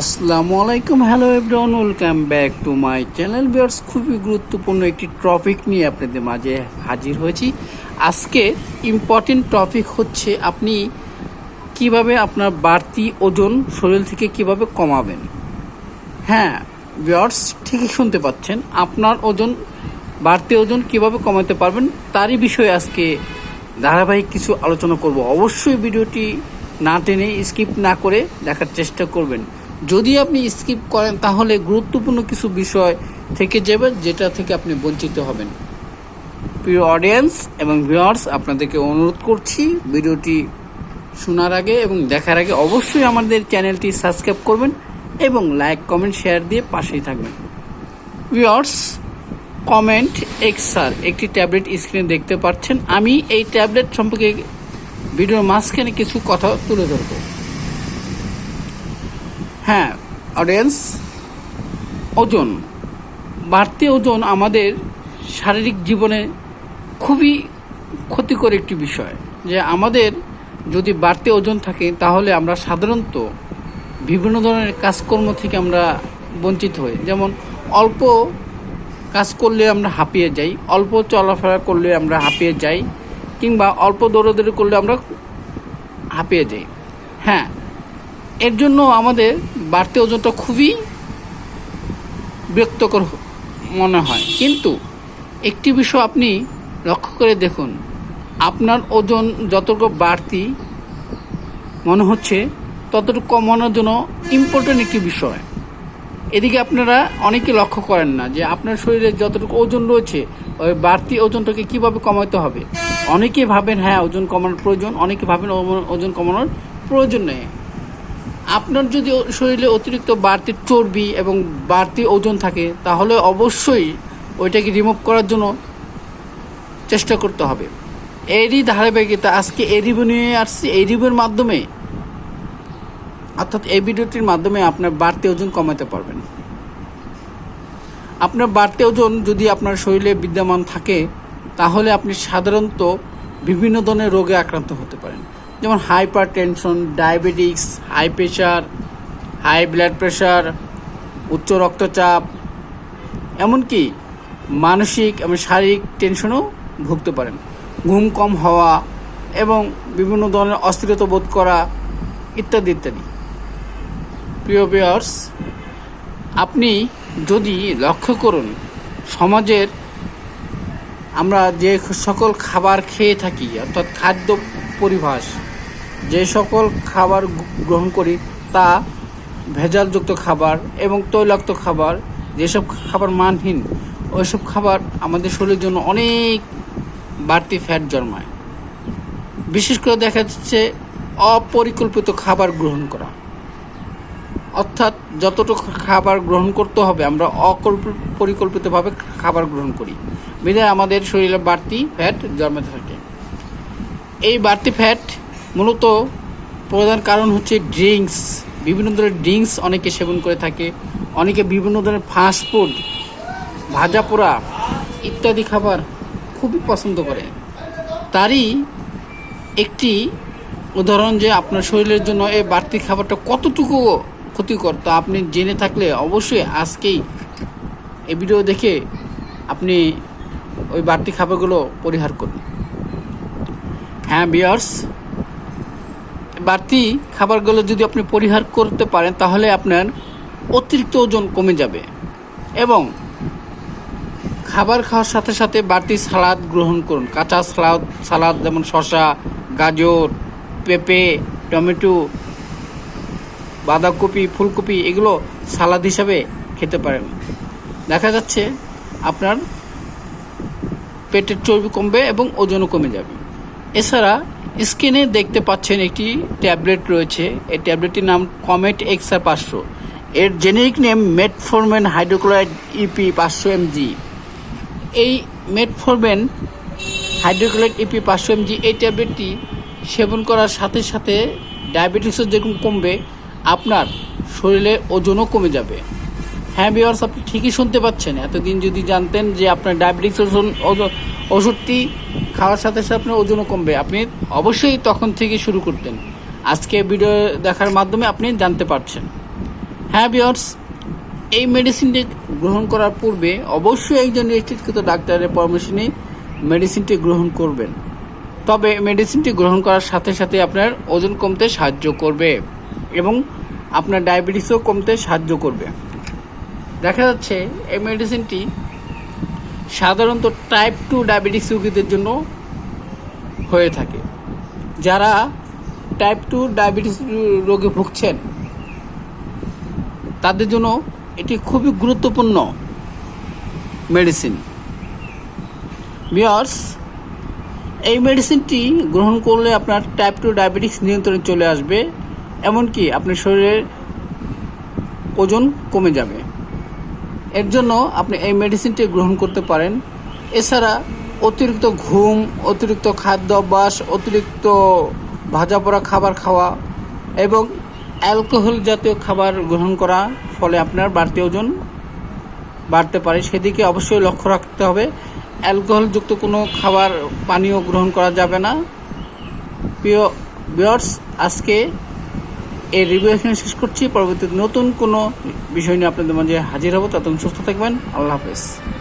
আসসালামু আলাইকুম, hello everyone, welcome back to my channel viewers খুবই গুরুত্বপূর্ণ একটি টপিক নিয়ে আপনাদের মাঝে হাজির হয়েছি। আজকে ইম্পর্টেন্ট টপিক হচ্ছে আপনি কীভাবে আপনার বাড়তি ওজন শরীর থেকে কীভাবে কমাবেন। হ্যাঁ বিয়ার্স ঠিকই শুনতে পাচ্ছেন। আপনার ওজন, বাড়তি ওজন কীভাবে কমাতে পারবেন তারই বিষয়ে আজকে ধারাবাহিক কিছু আলোচনা করব। অবশ্যই ভিডিওটি না টেনে স্কিপ না করে দেখার চেষ্টা করবেন। যদি আপনি স্কিপ করেন, তাহলে গুরুত্বপূর্ণ কিছু বিষয় থেকে যাবে যেটা থেকে আপনি বঞ্চিত হবেন। প্রিয় অডিয়েন্স এবং ভিউয়ার্স আপনাদেরকে অনুরোধ করছি ভিডিওটি শোনার আগে এবং দেখার আগে অবশ্যই আমাদের চ্যানেলটি সাবস্ক্রাইব করবেন এবং লাইক কমেন্ট শেয়ার দিয়ে পাশেই থাকবেন। ভিউয়ার্স কমেন্ট এক্সার একটি ট্যাবলেট স্ক্রিনে দেখতে পাচ্ছেন। আমি এই ট্যাবলেট সম্পর্কে ভিডিওর মাঝখানে কিছু কথা তুলে ধরব। হ্যাঁ অডিয়েন্স ওজন। বাড়তি ওজন আমাদের শারীরিক জীবনে খুবই ক্ষতিকর একটি বিষয়। যে আমাদের যদি বাড়তি ওজন থাকে, তাহলে আমরা সাধারণত বিভিন্ন ধরনের কাজকর্ম থেকে আমরা বঞ্চিত হই। যেমন, অল্প কাজ করলে আমরা হাঁপিয়ে যাই, অল্প চলাফেরা করলে আমরা হাঁপিয়ে যাই, কিংবা অল্প দৌড়াদৌড়ি করলে আমরা হাঁপিয়ে যাই। হ্যাঁ এর জন্য আমাদের বাড়তি ওজনটা খুবই বিরক্তকর মনে হয়। কিন্তু একটি বিষয় আপনি লক্ষ্য করে দেখুন, আপনার ওজন যতটুকু বাড়তি মনে হচ্ছে, ততটুকু কমানোর জন্য ইম্পর্টেন্ট একটি বিষয়। এদিকে আপনারা অনেকে লক্ষ্য করেন না যে আপনার শরীরে যতটুকু ওজন রয়েছে, ওই বাড়তি ওজনটাকে কীভাবে কমাতে হবে? অনেকে ভাবেন হ্যাঁ ওজন কমানোর প্রয়োজন। অনেকে ভাবেন ওজন কমানোর প্রয়োজন নেই। আপনার যদি শরীরে অতিরিক্ত বাড়তি চর্বি এবং বাড়তি ওজন থাকে, তাহলে অবশ্যই ওইটাকে রিমুভ করার জন্য চেষ্টা করতে হবে। এরই ধারাবাহিকতা, আজকে এই রিভিউ নিয়ে আসছি। এই রিভিউর মাধ্যমে, অর্থাৎ এই ভিডিওটির মাধ্যমে আপনার বাড়তি ওজন কমাতে পারবেন। আপনার বাড়তি ওজন যদি আপনার শরীরে বিদ্যমান থাকে, তাহলে আপনি সাধারণত বিভিন্ন ধরনের রোগে আক্রান্ত হতে পারেন। যেমন hypertension diabetics high pressure high blood pressure উচ্চ রক্তচাপ, এমনকি মানসিক এবং শারীরিক টেনশনও ভুগতে পারেন। ঘুম কম হওয়া এবং বিভিন্ন ধরনের অস্থিরতা বোধ করা ইত্যাদি ইত্যাদি। প্রিয় বিয়ার্স আপনি যদি লক্ষ্য করুন, সমাজের আমরা যে সকল খাবার খেয়ে থাকি, অর্থাৎ খাদ্য পরিভাষ যে সকল খাবার গ্রহণ করি তা ভেজালযুক্ত খাবার এবং তৈলাক্ত খাবার, যেসব খাবার মানহীন, ওইসব খাবার আমাদের শরীরের জন্য অনেক বাড়তি ফ্যাট জন্মায়। বিশেষ করে দেখা যাচ্ছে অপরিকল্পিত খাবার গ্রহণ করা। অর্থাৎ যতটুকু খাবার গ্রহণ করতে হবে, আমরা অপরিকল্পিতভাবে খাবার গ্রহণ করি, বিধায় আমাদের শরীরে বাড়তি ফ্যাট জন্মাতে থাকে। এই বাড়তি ফ্যাট মূলত প্রধান কারণ হচ্ছে ড্রিঙ্কস। বিভিন্ন ধরনের ড্রিঙ্কস অনেকে সেবন করে থাকে। অনেকে বিভিন্ন ধরনের ফাস্ট ফুড, ভাজা পোড়া ইত্যাদি খাবার খুবই পছন্দ করে। তারই একটি উদাহরণ যে আপনার শরীরের জন্য এই বাড়তি খাবারটা কতটুকু ক্ষতিকর তা আপনি জেনে থাকলে অবশ্যই আজকেই এই ভিডিও দেখে আপনি ওই বাড়তি খাবারগুলো পরিহার করুন। হ্যাঁ বিয়ার্স বাড়তি খাবারগুলো যদি আপনি পরিহার করতে পারেন, তাহলে আপনার অতিরিক্ত ওজন কমে যাবে। এবং খাবার খাওয়ার সাথে সাথে বাড়তি সালাদ গ্রহণ করুন। কাঁচা সালাদ সালাদ যেমন শসা, গাজর, পেঁপে, টমেটো, বাঁধাকপি, ফুলকপি, এগুলো সালাদ হিসাবে খেতে পারেন। দেখা যাচ্ছে আপনার পেটের চর্বি কমবে এবং ওজনও কমে যাবে। এছাড়া স্ক্রিনে দেখতে পাচ্ছেন একটি ট্যাবলেট রয়েছে। এই ট্যাবলেটটির নাম কমেট এক্সআর পাঁচশো। এর generic name metformin hydrochloride IP পাঁচশো M G metformin hydrochloride IP পাঁচশো এমজি এই ট্যাবলেটটি সেবন করার সাথে সাথে ডায়াবেটিসও যেরকম কমবে, আপনার শরীরে ওজনও কমে যাবে। হ্যাঁ বিয়ার্স আপনি ঠিকই শুনতে পাচ্ছেন। এতদিন যদি জানতেন যে আপনার ডায়াবেটিক্স ওজন ওষুধটি খাওয়ার সাথে সাথে আপনার ওজনও কমবে। আপনি অবশ্যই তখন থেকে শুরু করতেন। আজকে ভিডিও দেখার মাধ্যমে আপনি জানতে পারছেন। হ্যাঁ বিয়ার্স এই মেডিসিনটি গ্রহণ করার পূর্বে অবশ্যই একজন রেজিস্ট্রিকৃত ডাক্তারের পরামর্শ নিয়ে মেডিসিনটি গ্রহণ করবেন। তবে মেডিসিনটি গ্রহণ করার সাথে সাথে আপনার ওজন কমতে সাহায্য করবে এবং আপনার ডায়াবেটিসও কমতে সাহায্য করবে। দেখা যাচ্ছে এই মেডিসিনটি সাধারণত টাইপ টু ডায়াবেটিস রোগীদের জন্য হয়ে থাকে। যারা টাইপ টু ডায়াবেটিস রোগে ভুগছেন, তাদের জন্য এটি খুবই গুরুত্বপূর্ণ মেডিসিন বিয়ার্স এই মেডিসিনটি গ্রহণ করলে আপনার টাইপ টু ডায়াবেটিস নিয়ন্ত্রণে চলে আসবে, এমনকি আপনার শরীরের ওজন কমে যাবে। এর জন্য আপনি এই মেডিসিনটি গ্রহণ করতে পারেন। এছাড়া অতিরিক্ত ঘুম, অতিরিক্ত খাদ্য অভ্যাস, অতিরিক্ত ভাজা পোড়া খাবার খাওয়া এবং অ্যালকোহল জাতীয় খাবার গ্রহণ করা ফলে আপনার বাড়তি ওজন বাড়তে পারে। সেদিকে অবশ্যই লক্ষ্য রাখতে হবে। অ্যালকোহলযুক্ত কোনো খাবার পানীয় গ্রহণ করা যাবে না। প্রিয় বিয়ার্স আজকে এই রিভিউ এখানে শেষ করছি। পরবর্তীতে নতুন কোনো বিষয় নিয়ে আপনাদের মাঝে হাজির হব। ততক্ষণ সুস্থ থাকবেন। আল্লাহ হাফেজ।